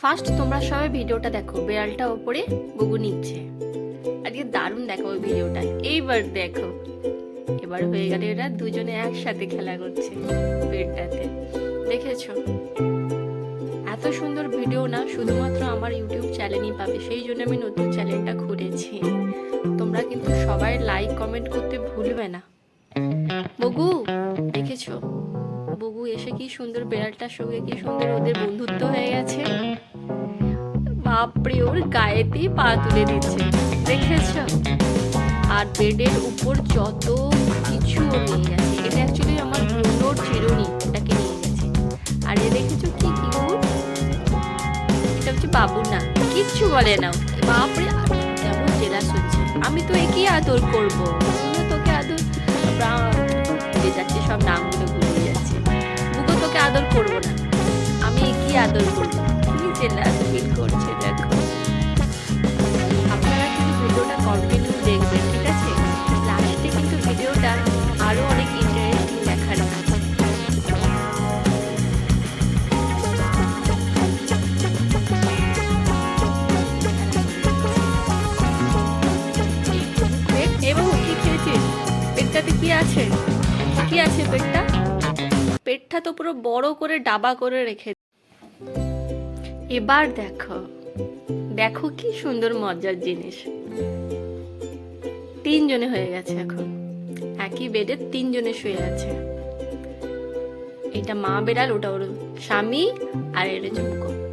First তোমরা সবাই ভিডিওটা দেখো, বেড়ালটা ওপরে বুগু নিচ্ছে আজকে দারুণ দেখো ওই ভিডিওটা, এইবার দেখো। এবার হয়ে গেলে এরা দুজনে একসাথে খেলা করছে বেডটাতে। দেখেছ? এত সুন্দর ভিডিও না, শুধুমাত্র আমার ইউটিউব চ্যানেলই পাবে, সেই জন্য আমি নতুন চ্যানেলটা খুলেছি। তোমরা কিন্তু সবাই লাইক কমেন্ট করতে ভুলবে না। বগু, দেখেছ? বগু এসে কি সুন্দর বেড়ালটার সঙ্গে কি সুন্দর ওদের বন্ধুত্ব হয়ে গেছে? বাপরে ওর গায়েতেই পা তুলে দিচ্ছে। দেখেছ? আর বেডের উপর যত কিছু ও নিয়ে গেছে। এটা অ্যাকচুয়ালি আমার ব্রুনোর চিরুনি। ওটাকে নিয়ে গেছে। আর এ দেখেছ কি কিউট এটা হচ্ছে বাবু না কিচ্ছু বলে না। বাপরে কেমন জেলাস হচ্ছে। আমি তো একই আদর করব। তোকে আদর যাচ্ছে সব নামগুলো ভুলে যাচ্ছে। বুগো তোকে আদর করব না। আমি একই আদর করব। জেলাস ফিল করছে দেখো। আপনারা কিন্তু ভিডিওটা কন্টিনিউ দেখবেন, ঠিক আছে? লাস্টে কিন্তু ভিডিওটা আরও অনেক ইন্টারেস্টিং দেখার এবং কি খেয়েছিস? পেটটাতে কি আছে? কি আছে পেটটা? পেটটা তো পুরো বড় করে ডাবা করে রেখে এবার দেখো। দেখো কি সুন্দর মজার জিনিস। তিনজনে হয়ে গেছে এখন। একই বেডে তিনজনে শুয়ে আছে। এটা মা বেড়াল, ওটা ওর স্বামী আর এটা চুমকো।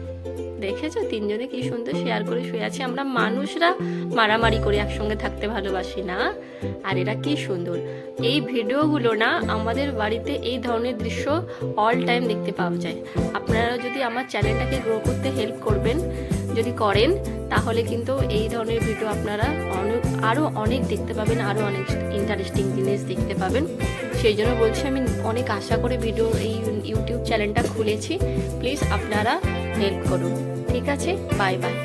দেখেছ? তিনজনে কি সুন্দর শেয়ার করে শুয়ে আছে। আমরা মানুষরা মারামারি করে একসঙ্গে থাকতে ভালোবাসি না? আর এরা কি সুন্দর। এই ভিডিওগুলো না আমাদের বাড়িতে এই ধরনের দৃশ্য অল টাইম দেখতে পাওয়া যায়। আপনারা যদি আমার চ্যানেলটাকে গ্রো করতে হেল্প করবেন, যদি করেন, তাহলে কিন্তু এই ধরনের ভিডিও আপনারা অনেক আরও অনেক দেখতে পাবেন আরও অনেক ইন্টারেস্টিং জিনিস দেখতে পাবেন। সেই জন্য বলছি, আমি অনেক আশা করে ভিডিও এই ইউটিউব চ্যানেলটা খুলেছি। প্লিজ আপনারা হেল্প করুন। ঠিক আছে? Bye bye